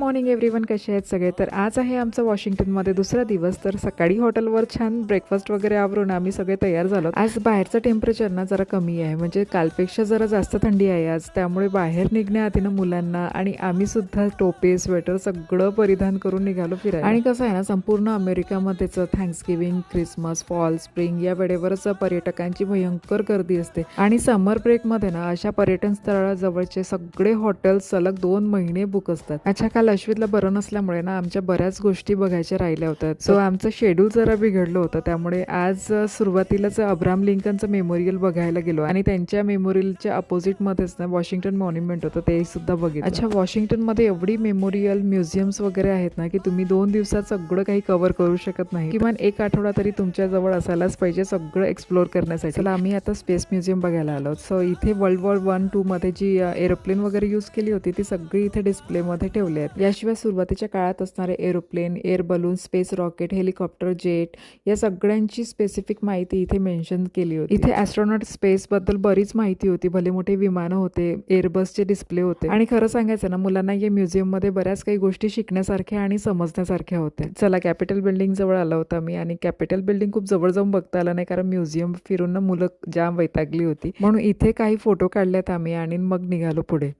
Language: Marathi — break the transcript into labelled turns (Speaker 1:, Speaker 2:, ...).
Speaker 1: मॉर्निंग एव्हरीवन कसे आहेत सगळे? तर आज आहे आमचं वॉशिंग्टनमध्ये दुसरा दिवस. तर सकाळी हॉटेलवर छान ब्रेकफास्ट वगैरे आवरून आम्ही सगळे तयार झालो. आज बाहेरचं टेम्परेचर ना जरा कमी आहे. म्हणजे कालपेक्षा जरा जास्त थंडी आहे आज. त्यामुळे बाहेर निघण्याआधी ना मुलांना आणि आम्ही सुद्धा टोपे स्वेटर सगळं परिधान करून निघालो फिरायला. आणि कसं आहे ना संपूर्ण अमेरिकामध्येच थँक्सगिव्हिंग क्रिसमस फॉल स्प्रिंग या वेळेवरच पर्यटकांची भयंकर गर्दी असते. आणि समर ब्रेकमध्ये ना अशा पर्यटन स्थळाजवळचे सगळे हॉटेल्स सलग दोन महिने बुक असतात. अच्छा काल अश्वितला बरं नसल्यामुळे ना आमच्या बऱ्याच गोष्टी बघायच्या राहिल्या होत्या. सो आमचं शेड्यूल जरा बिघडलं होतं. त्यामुळे आज सुरुवातीलाच अब्राम लिंकनचं मेमोरियल बघायला गेलो. आणि त्यांच्या मेमोरियलच्या अपोजिटमध्येच ना वॉशिंग्टन मॉन्युमेंट होतं ते सुद्धा बघितलं. अच्छा वॉशिंग्टनमध्ये एवढी मेमोरियल म्युझियम्स वगैरे आहेत ना की तुम्ही दोन दिवसात सगळं काही कव्हर करू शकत नाही. किमान एक आठवडा तरी तुमच्या जवळ असायलाच पाहिजे सगळं एक्सप्लोर करण्यासाठी. चला आम्ही आता स्पेस म्युझियम बघायला आलो. सो इथे वर्ल्ड वॉर वन टू मध्ये जी एरोप्लेन वगैरे यूज केली होती ती सगळी इथे डिस्प्लेमध्ये ठेवली आहेत. याशिवाय सुरुवातीच्या काळात असणारे aeroplane air balloon space rocket helicopter jet या सगळ्यांची स्पेसिफिक माहिती इथे मेन्शन केली होती. इथे ॲस्ट्रॉनॉट स्पेस बद्दल बरीच माहिती होती. भले मोठे विमानं होते एअरबसचे डिस्प्ले होते. आणि खरं सांगायचं ना मुलांना या म्युझियममध्ये बऱ्याच काही गोष्टी शिकण्यासारख्या आणि समजण्यासारख्या होत्या. चला कॅपिटल बिल्डिंग जवळ आला होता मी आणि कॅपिटल बिल्डिंग खूप जवळ जाऊन बघता आलं नाही कारण म्युझियम फिरून ना मुलं जाम वैतागली होती. म्हणून इथे काही फोटो काढलेत आम्ही आणि मग निघालो पुढे.